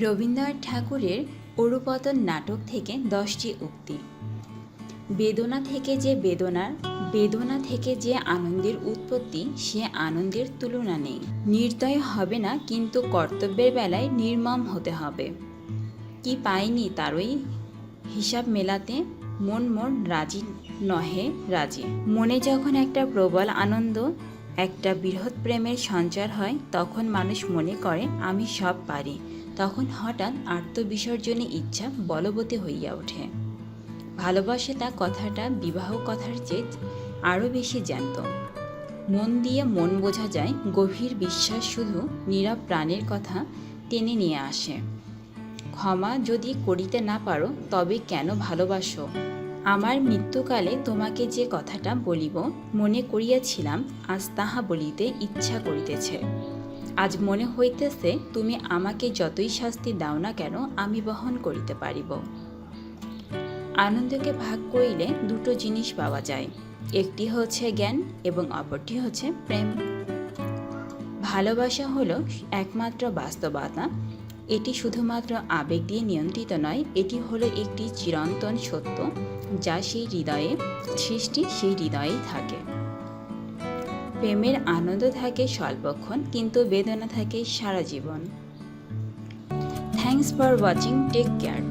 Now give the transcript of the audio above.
রবীন্দ্রনাথ ঠাকুরের অরুপতন নাটক থেকে দশটি উক্তি। বেদনা থেকে যে বেদনার বেদনা থেকে যে আনন্দের উৎপত্তি, সে আনন্দের তুলনা নেই। নির্দয় হবে না, কিন্তু কর্তব্যের বেলায় নির্মম হতে হবে। কি পাইনি তারই হিসাব মেলাতে, মন মন রাজি নহে রাজি। মনে যখন একটা প্রবল আনন্দ, একটা বৃহৎ প্রেমের সঞ্চার হয়, তখন মানুষ মনে করে, আমি সব পারি। তখন হঠাৎ আত্মবিসর্জনে ইচ্ছা বলবতী হইয়া ওঠে। ভালোবাসে তা কথাটা, বিবাহ কথার চেয়ে আরও বেশি জ্যান্ত। মন দিয়ে মন বোঝা যায়, গভীর বিশ্বাস শুধু নীরব প্রাণের কথা টেনে নিয়ে আসে। ক্ষমা যদি করিতে না পারো, তবে কেন ভালোবাসো? আমার মৃত্যুকালে তোমাকে যে কথাটা বলিব, মনে করিয়াছিলাম, আজ তাহা বলিতে ইচ্ছা করিতেছে। আজ মনে হইতেছে তুমি আমাকে যতই শাস্তি দাও না কেন, আমি বহন করিতে পারিব। আনন্দকে ভাগ করিলে দুটো জিনিস পাওয়া যায়। একটি হচ্ছে জ্ঞান এবং অপরটি হচ্ছে প্রেম। ভালোবাসা হলো একমাত্র বাস্তবতা। এটি শুধুমাত্র আবেগ দিয়ে নিয়ন্ত্রিত নয়, এটি হলো একটি চিরন্তন সত্য যা সেই হৃদয়ে সৃষ্টি সেই হৃদয়েই থাকে। প্রেমের আনন্দ থাকে স্বল্পক্ষণ কিন্তু বেদনা থাকে সারা জীবন। Thanks for watching take care